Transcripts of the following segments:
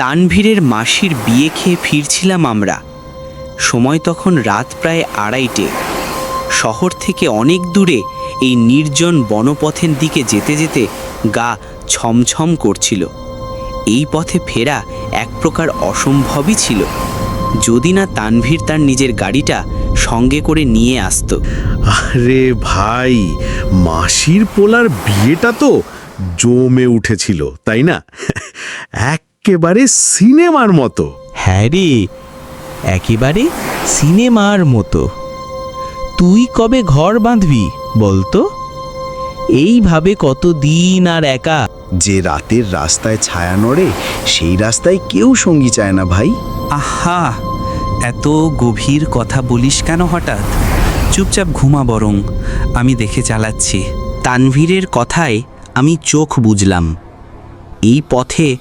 তানভীরের মাসির বিয়ে খেয়ে ফিরছিলাম আমরা। সময় তখন রাত প্রায় আড়াইটে। শহর থেকে অনেক দূরে এই নির্জন বনপথের দিকে যেতে যেতে গা ছমছম করছিল। এই পথে ফেরা এক প্রকার অসম্ভবই ছিল। যদি না তানভীর তার নিজের গাড়িটা সঙ্গে করে নিয়ে আসতো। আরে ভাই, মাসির পোলার বিয়েটা তো জমে উঠেছিল, তাই না? একেবারে সিনেমার মতো। হ্যাঁ রে একেবারে সিনেমার মতো। তুই কবে ঘর বাঁধবি বলতো? এইভাবে কত দিন আর একা? যে রাতের রাস্তায় ছায়া নড়ে সেই রাস্তায় কেউ সঙ্গী চায় না ভাই। আহা এত গভীর কথা বলিস কেন হঠাৎ? চুপচাপ ঘুমা বরং আমি দেখে চালাচ্ছি। তানভীরের কথায় আমি চোখ বুঝলাম এই পথে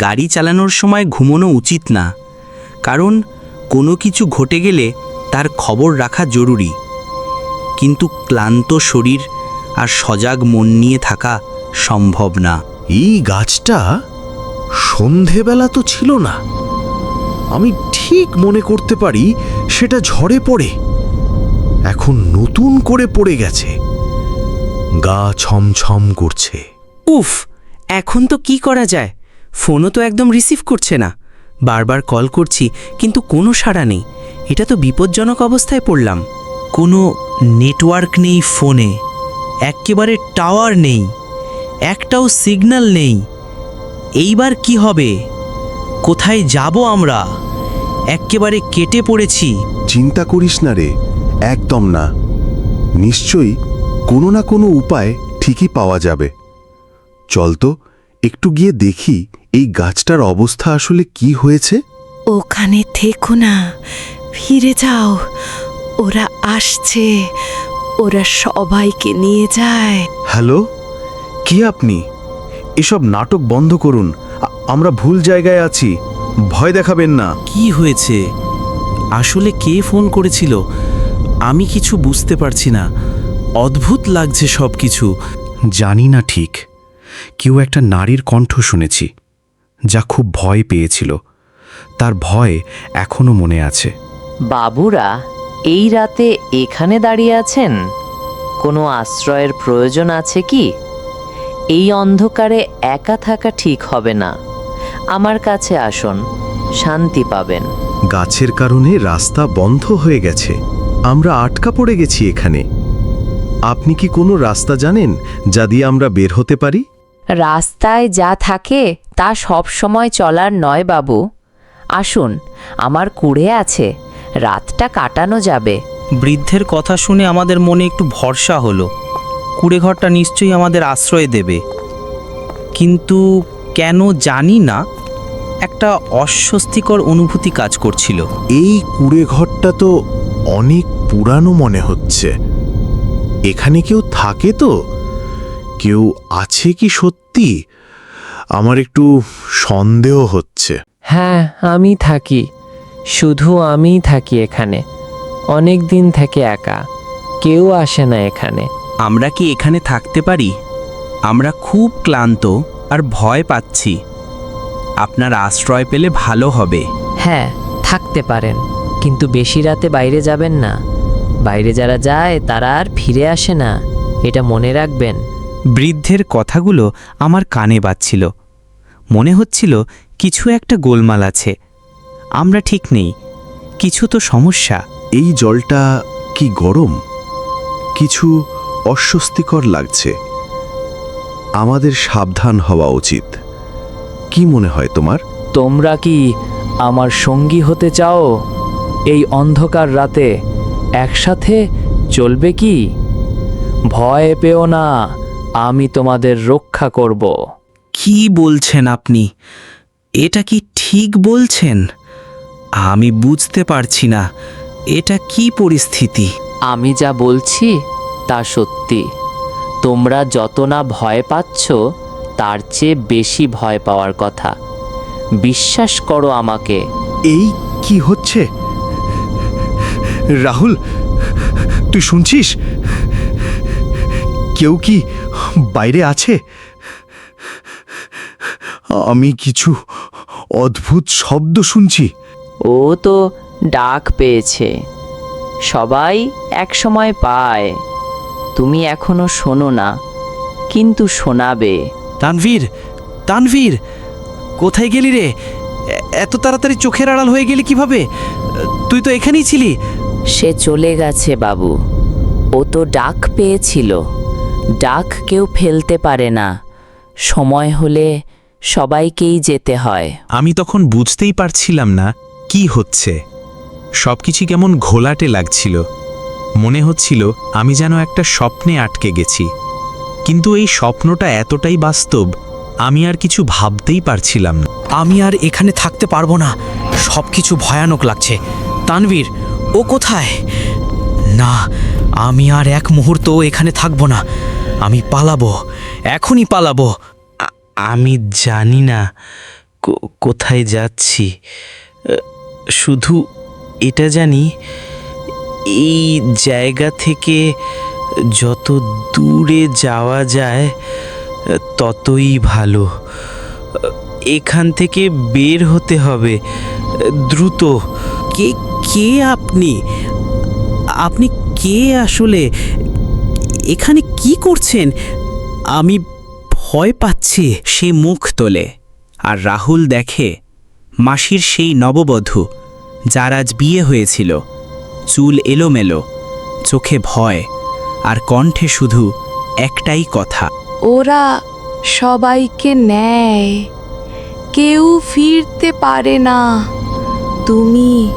গাড়ি চালানোর সময় ঘুমোনো উচিত না। কারণ কোনো কিছু ঘটে গেলে তার খবর রাখা জরুরি। কিন্তু ক্লান্ত শরীর আর সজাগ মন নিয়ে থাকা সম্ভব না। এই গাছটা সন্ধেবেলা তো ছিল না। আমি ঠিক মনে করতে পারি সেটা ঝড়ে পড়ে। এখন নতুন করে পড়ে গেছে। গা ছমছম করছে। উফ এখন তো কি করা যায়? ফোনও তো একদম রিসিভ করছে না। বারবার কল করছি কিন্তু কোনো সাড়া নেই। এটা তো বিপজ্জনক অবস্থায় পড়লাম। কোনো নেটওয়ার্ক নেই ফোনে। একেবারে টাওয়ার নেই। একটাও সিগন্যাল নেই। এইবার কি হবে? কোথায় যাব আমরা? একেবারে কেটে পড়েছি। চিন্তা করিস না রে একদম না। নিশ্চয়ই কোনো না কোনো উপায় ঠিকই পাওয়া যাবে। চল তো একটু গিয়ে দেখি এই গাছটার অবস্থা আসলে কি হয়েছে? ওখানে থেকো না ফিরে যাও। ওরা আসছে ওরা সবাইকে নিয়ে যায়। হ্যালো? কি আপনি? এসব নাটক বন্ধ করুন আমরা ভুল জায়গায় আছি ভয় দেখাবেন না। কি হয়েছে? আসলে কে ফোন করেছিল? আমি কিছু বুঝতে পারছি না। অদ্ভুত লাগছে সব কিছু জানি না ঠিক। কেউ একটা নারীর কণ্ঠ শুনেছি। যা খুব ভয় পেয়েছিল। তার ভয় এখনও মনে আছে। বাবুরা এই রাতে এখানে দাঁড়িয়ে আছেন? কোনো আশ্রয়ের প্রয়োজন আছে কি? এই অন্ধকারে একা থাকা ঠিক হবে না। আমার কাছে আসুন শান্তি পাবেন। গাছের কারণে রাস্তা বন্ধ হয়ে গেছে। আমরা আটকা পড়ে গেছি এখানে। আপনি কি কোনো রাস্তা জানেন যা দিয়ে আমরা বের হতে পারি? রাস্তায় যা থাকে তা সব সময় চলার নয় বাবু। আসুন আমার কুড়ে আছে রাতটা কাটানো যাবে। বৃদ্ধের কথা শুনে আমাদের মনে একটু ভরসা হলো। কুড়েঘরটা নিশ্চয়ই আমাদের আশ্রয় দেবে। কিন্তু কেন জানি না একটা অস্বস্তিকর অনুভূতি কাজ করছিল। এই কুড়ে ঘরটা তো অনেক পুরানো মনে হচ্ছে। এখানে কেউ থাকে তো? কেউ আছে কি সত্যি? আমার একটু সন্দেহ হচ্ছে। হ্যাঁ আমি থাকি। শুধু আমিই থাকি এখানে। অনেক দিন থেকে একা। কেউ আসে না এখানে। আমরা কি এখানে থাকতে পারি? আমরা খুব ক্লান্ত আর ভয় পাচ্ছি। আপনার আশ্রয় পেলে ভালো হবে। হ্যাঁ থাকতে পারেন। কিন্তু বেশি রাতে বাইরে যাবেন না। বাইরে যারা যায় তারা আর ফিরে আসে না। এটা মনে রাখবেন। বৃদ্ধের কথাগুলো আমার কানে বাজছিল। মনে হচ্ছিল কিছু একটা গোলমাল আছে। আমরা ঠিক নেই। কিছু তো সমস্যা। এই জলটা কি গরম? কিছু অস্বস্তিকর লাগছে। আমাদের সাবধান হওয়া উচিত। কি মনে হয় তোমার? তোমরা কি আমার সঙ্গী হতে চাও? এই অন্ধকার রাতে একসাথে চলবে কি? ভয় পেও না। আমি তোমাদের রক্ষা করব। কি বলছেন আপনি? এটা কি ঠিক বলছেন? আমি বুঝতে পারছি না এটা কি পরিস্থিতি? আমি যা বলছি তা সত্যি। তোমরা যত না ভয় পাচ্ছ তার চেয়ে বেশি ভয় পাওয়ার কথা। বিশ্বাস করো আমাকে। এই কি হচ্ছে? রাহুল তুই শুনছিস? কেউ কি বাইরে আছে? আমি কিছু অদ্ভুত শব্দ শুনছি। ও তো ডাক পেয়েছে। সবাই এক সময় পায়। তুমি এখনও শোনো না কিন্তু শোনাবে। তানভীর তানভীর কোথায় গেলি রে? এত তাড়াতাড়ি চোখের আড়াল হয়ে গেলি কীভাবে? তুই তো এখানেই ছিলি। সে চলে গেছে বাবু। ও তো ডাক পেয়েছিল। ডাক কেউ ফেলতে পারে না। সময় হলে সবাইকেই যেতে হয়। আমি তখন বুঝতেই পারছিলাম না কি হচ্ছে। সবকিছু কেমন ঘোলাটে লাগছিল। মনে হচ্ছিল আমি যেন একটা স্বপ্নে আটকে গেছি। কিন্তু এই স্বপ্নটা এতটাই বাস্তব আমি আর কিছু ভাবতেই পারছিলাম না। আমি আর এখানে থাকতে পারব না। সব কিছু ভয়ানক লাগছে। তানভীর ও কোথায়? না আমি আর এক মুহূর্ত এখানে থাকব না। আমি পালাবো এখনই পালাবো। আমি জানি না কোথায় যাচ্ছি। শুধু এটা জানি এই জায়গা থেকে যত দূরে যাওয়া যায় ততই ভালো। এখান থেকে বের হতে হবে দ্রুত। কে কে আপনি? আপনি কে আসলে? এখানে কি করছেন? আমি ভয় পাচ্ছি। সে মুখ তোলে আর রাহুল দেখে মাসির সেই নববধূ, যার আজ বিয়ে হয়েছিল। চুল এলোমেলো, চোখে ভয় আর কণ্ঠে শুধু একটাই কথা। ওরা সবাইকে নেয়। কেউ ফিরতে পারে না। তুমি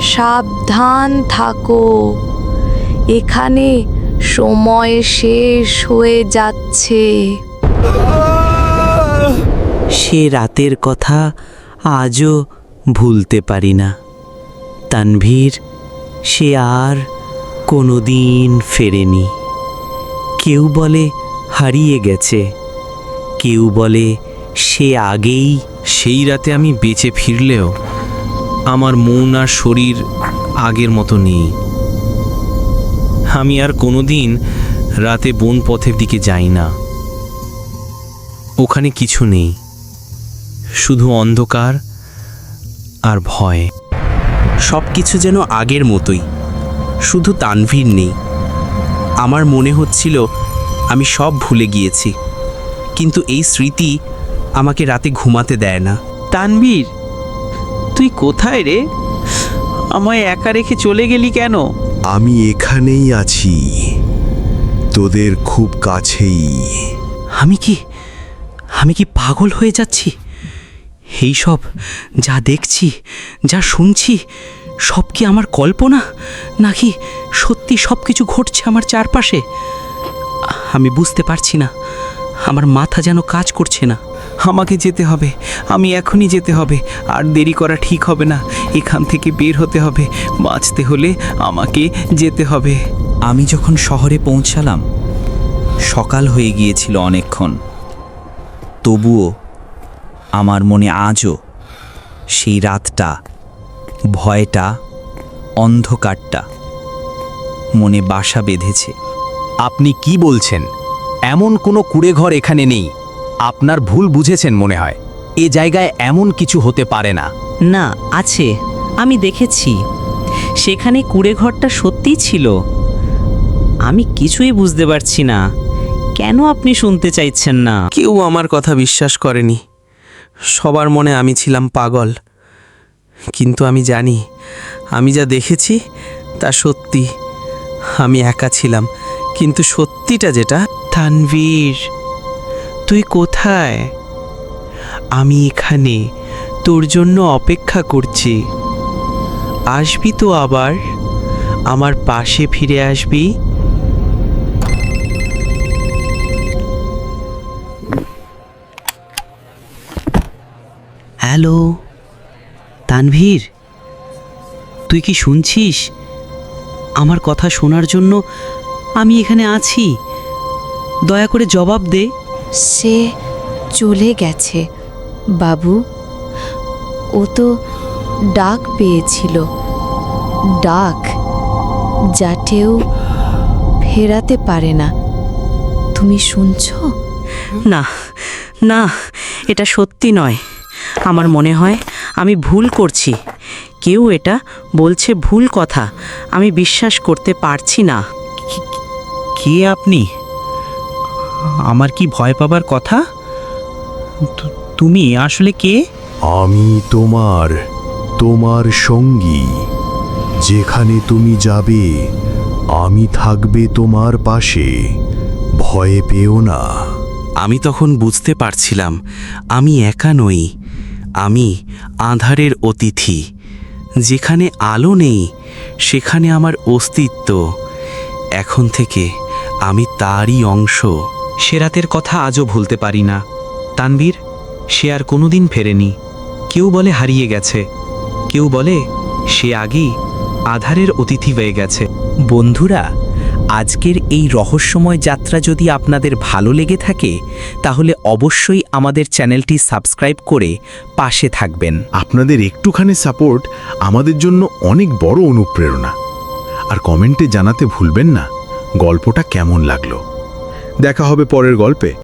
সাবধান থাকো। এখানে সময় শেষ হয়ে যাচ্ছে। সে রাতের কথা আজও ভুলতে পারি না। তানভীর, সে আর কোনো দিন ফেরেনি। কেউ বলে হারিয়ে গেছে। কেউ বলে সে আগেই সেই রাতে আমি বেঁচে ফিরলেও আমার মন আর শরীর আগের মতো নেই। আমি আর কোনো দিন রাতে বন পথের দিকে যাই না। ওখানে কিছু নেই শুধু অন্ধকার আর ভয়। সব কিছু যেন আগের মতোই শুধু তানভীর নেই। আমার মনে হচ্ছিল আমি সব ভুলে গিয়েছি কিন্তু এই স্মৃতি আমাকে রাতে ঘুমাতে দেয় না। তানভীর তুই কোথায় রে? আমায় একা রেখে চলে গেলি কেন? আমি এখানেই আছি। তোদের খুব কাছেই। আমি কি আমি কি পাগল হয়ে যাচ্ছি? এই সব যা দেখছি, যা শুনছি, সব কি আমার কল্পনা? নাকি সত্যি সব কিছু ঘটছে আমার চারপাশে? আমি বুঝতে পারছি না। আমার মাথা যেন কাজ করছে না। আমাকে যেতে হবে। আমি এখনই যেতে হবে। আর দেরি করা ঠিক হবে না। এখান থেকে বের হতে হবে। বাঁচতে হলে আমাকে যেতে হবে। আমি যখন শহরে পৌঁছালাম সকাল হয়ে গিয়েছিল অনেকক্ষণ। তবুও আমার মনে আজও সেই রাতটা ভয়টা অন্ধকারটা মনে বাসা বেঁধেছে। আপনি কি বলছেন? এমন কোনো কুড়েঘর এখানে নেই। আপনার ভুল বুঝেছেন মনে হয়। এ জায়গায় এমন কিছু হতে পারে না। না আছে। আমি দেখেছি। সেখানে কুড়ে ঘরটা সত্যিই ছিল। আমি কিছুই বুঝতে পারছি না। কেন আপনি শুনতে চাইছেন না? কেউ আমার কথা বিশ্বাস করেনি। সবার মনে আমি ছিলাম পাগল। কিন্তু আমি জানি আমি যা দেখেছি তা সত্যি। আমি একা ছিলাম। কিন্তু সত্যিটা যেটা তানভীর। তুই কোথায়? আমি এখানে, তোর জন্য অপেক্ষা করছি। আসবি তো আবার? আমার পাশে ফিরে আসবি? হ্যালো, তানভীর, তুই কি শুনছিস? আমার কথা শোনার জন্য আমি এখানে আছি। দয়া করে জবাব দে। সে চলে গেছে বাবু। ও তো ডাক পেয়েছিল। ডাক যাটেও ফেরাতে পারে না। তুমি শুনছ? না না এটা সত্যি নয়। আমার মনে হয় আমি ভুল করছি। কেউ এটা বলছে ভুল কথা। আমি বিশ্বাস করতে পারছি না। কে আপনি? আমার কি ভয় পাবার কথা? তুমি আসলে কে? আমি তোমার তোমার সঙ্গী। যেখানে তুমি যাবে আমি থাকবে তোমার পাশে। ভয়ে পেও না। আমি তখন বুঝতে পারছিলাম আমি একা নই। আমি আধারের অতিথি। যেখানে আলো নেই সেখানে আমার অস্তিত্ব। এখন থেকে আমি তারই অংশ। সে রাতের কথা আজও ভুলতে পারি না। তানবীর সে আর কোনোদিন ফেরেনি। কেউ বলে হারিয়ে গেছে। কেউ বলে সে আগেই আধারের অতিথি হয়ে গেছে। বন্ধুরা আজকের এই রহস্যময় যাত্রা যদি আপনাদের ভালো লেগে থাকে তাহলে অবশ্যই আমাদের চ্যানেলটি সাবস্ক্রাইব করে পাশে থাকবেন। আপনাদের একটুখানি সাপোর্ট আমাদের জন্য অনেক বড় অনুপ্রেরণা। আর কমেন্টে জানাতে ভুলবেন না গল্পটা কেমন লাগল? দেখা হবে পরের গল্পে।